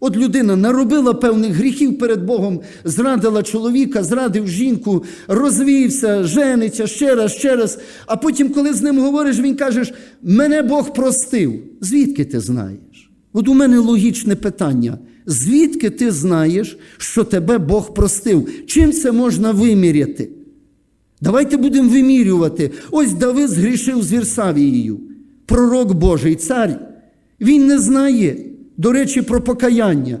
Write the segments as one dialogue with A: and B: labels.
A: От людина наробила певних гріхів перед Богом, зрадила чоловіка, зрадив жінку, розвівся, жениться ще раз, ще раз. А потім, коли з ним говориш, він каже, мене Бог простив. Звідки ти знаєш? От у мене логічне питання. Звідки ти знаєш, що тебе Бог простив? Чим це можна виміряти? Давайте будемо вимірювати. Ось Давид згрішив з Вірсавією, пророк Божий, цар. Він не знає, до речі, про покаяння.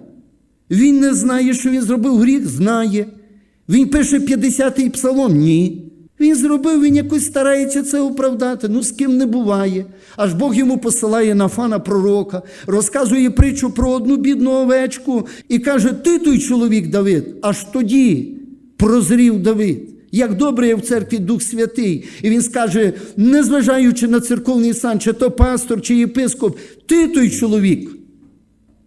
A: Він не знає, що він зробив гріх, знає. Він пише 50-й псалом? Ні. Він зробив, він якось старається це оправдати. Ну, з ким не буває. Аж Бог йому посилає Нафана пророка, розказує притчу про одну бідну овечку і каже: Ти той чоловік Давид, аж тоді прозрів Давид. Як добре є в церкві Дух Святий, і він скаже, незважаючи на церковний сан, чи то пастор, чи єпископ, ти той чоловік.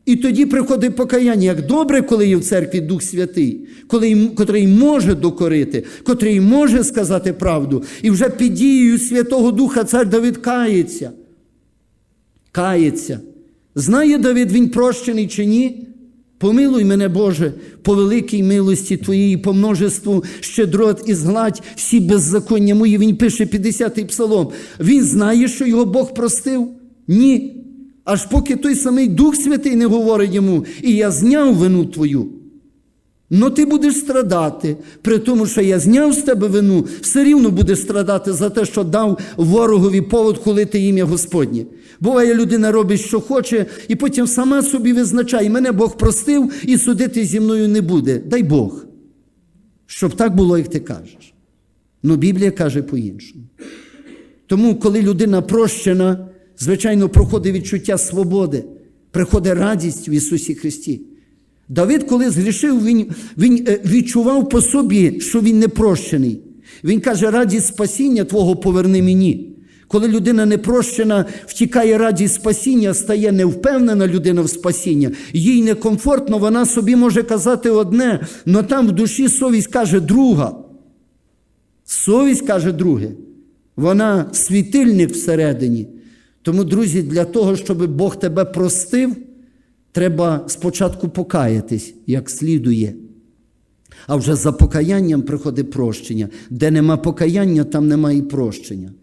A: І тоді приходить покаяння. Як добре, коли є в церкві Дух Святий, коли, котрий може докорити, котрий може сказати правду. І вже під дією Святого Духа цар Давид кається. Кається. Знає Давид, він прощений чи ні? Помилуй мене, Боже, по великій милості Твоїй, по множеству щедрот і згладь всі беззаконня мої. Він пише 50-й псалом. Він знає, що його Бог простив? Ні. Аж поки той самий Дух Святий не говорить йому, і я зняв вину твою. Ну ти будеш страдати, при тому, що я зняв з тебе вину, все рівно будеш страдати за те, що дав ворогові повод хулити ім'я Господнє. Буває, людина робить, що хоче, і потім сама собі визначає, мене Бог простив і судити зі мною не буде. Дай Бог. Щоб так було, як ти кажеш. Ну Біблія каже по-іншому. Тому, коли людина прощена, звичайно, проходить відчуття свободи, приходить радість в Ісусі Христі. Давид, коли згрішив, він, він е, відчував по собі, що він не прощений. Він каже, радість спасіння Твого поверни мені. Коли людина не прощена, втікає радість спасіння, стає невпевнена людина в спасіння, їй некомфортно, вона собі може казати одне, але там в душі совість каже друга. Совість каже друге. Вона світильник всередині. Тому, друзі, для того, щоб Бог тебе простив, треба спочатку покаятись, як слідує. А вже за покаянням приходить прощення. Де нема покаяння, там нема і прощення.